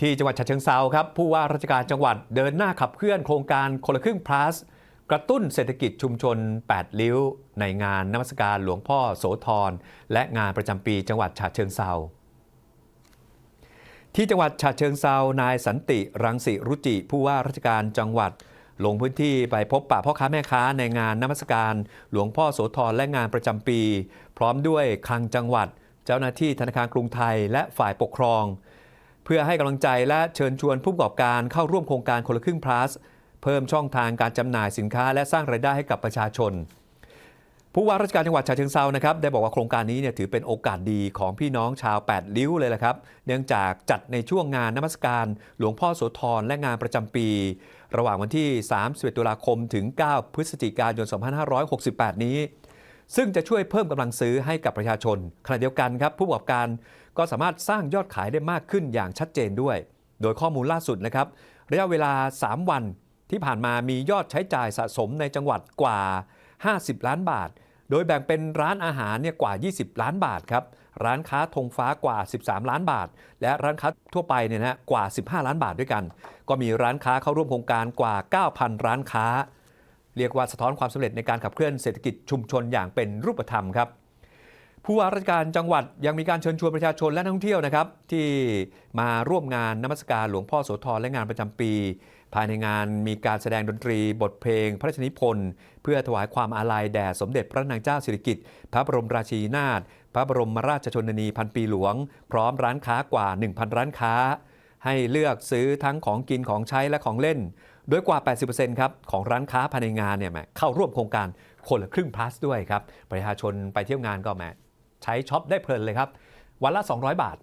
ที่จังหวัดฉะเชิงเซาครับผู้ว่าราชการจังหวัดเดินหน้าขับเคลื่อนโครงการคนละครึ่ง plus กระตุ้นเศรษฐกิจชุมชน 8 ลิ้ว ในงานนมัสการหลวงพ่อโสธร และงานประจำปีจังหวัดฉะเชิงเซาที่จังหวัดฉะเชิงเซานายสันติรังสิรุจิ ผู้ว่าราชการจังหวัด ลงพื้นที่ไปพบปะพ่อค้าแม่ค้าในงานนมัสการ หลวงพ่อโสธรและงานประจำปี พร้อมด้วยคลังจังหวัด เจ้าหน้าที่ธนาคารกรุงไทยและฝ่ายปกครอง เพื่อให้กำลังใจและเชิญชวนผู้ประกอบการเข้าร่วมโครงการคนละครึ่ง plus เพิ่มช่องทางการจำหน่ายสินค้า และสร้างรายได้ให้กับประชาชน ผู้ว่าราชการจังหวัดฉะเชิงเซานะครับได้บอกว่าโครงการนี้เนี่ยถือเป็นโอกาสดีของพี่น้องชาว8ลิ้วเลยละครับ เนื่องจากจัดในช่วงงานนมัสการ หลวงพ่อโสธรและงานประจำปี ระหว่างวันที่ 31 ตุลาคมถึง 9 พฤศจิกายน 2568 นี้ ซึ่งจะช่วยเพิ่มกำลังซื้อให้กับประชาชนขณะเดียวกันครับผู้ประกอบการ ก็สามารถสร้างยอดขายได้มากขึ้นอย่างชัดเจนด้วย โดยข้อมูลล่าสุดนะครับระยะเวลา 3 วันที่ผ่านมามียอดใช้จ่ายสะสมในจังหวัดกว่า 50 ล้านบาท โดยแบ่งเป็นร้านอาหารเนี่ยกว่า 20 ล้านบาทครับ ร้านค้าธงฟ้ากว่า 13 ล้านบาท และร้านค้าทั่วไปเนี่ยนะกว่า 15 ล้านบาทด้วยกัน ก็มีร้านค้าเข้าร่วมโครงการกว่า 9,000 ร้านค้า เรียกว่าสะท้อนความสำเร็จในการขับเคลื่อนเศรษฐกิจชุมชนอย่างเป็นรูปธรรมครับ ผู้ว่าราชการจังหวัดยังมีการเชิญชวนประชาชนและนักท่องเที่ยวนะครับ ที่มาร่วมงานนมัสการหลวงพ่อโสธรและงานประจำปี ภายในงานมีการแสดงดนตรีบทเพลง พระราชนิพนธ์เพื่อถวายความอาลัยแด่สมเด็จพระนางเจ้าสิริกิติ์พระบรมราชินีนาถพระบรมราชชนนีพันปีหลวง พร้อมร้านค้ากว่า 1,000 ร้านค้า ให้เลือกซื้อทั้งของกินของใช้และของเล่นโดยกว่า 80%ครับของร้านค้าภายในงานเนี่ยแมเข้าร่วมโครงการคนละครึ่ง plus ด้วยครับประชาชนไปเที่ยวงานก็แหม ใช้ช็อปได้เพลินเลยครับ วันละ 200 บาท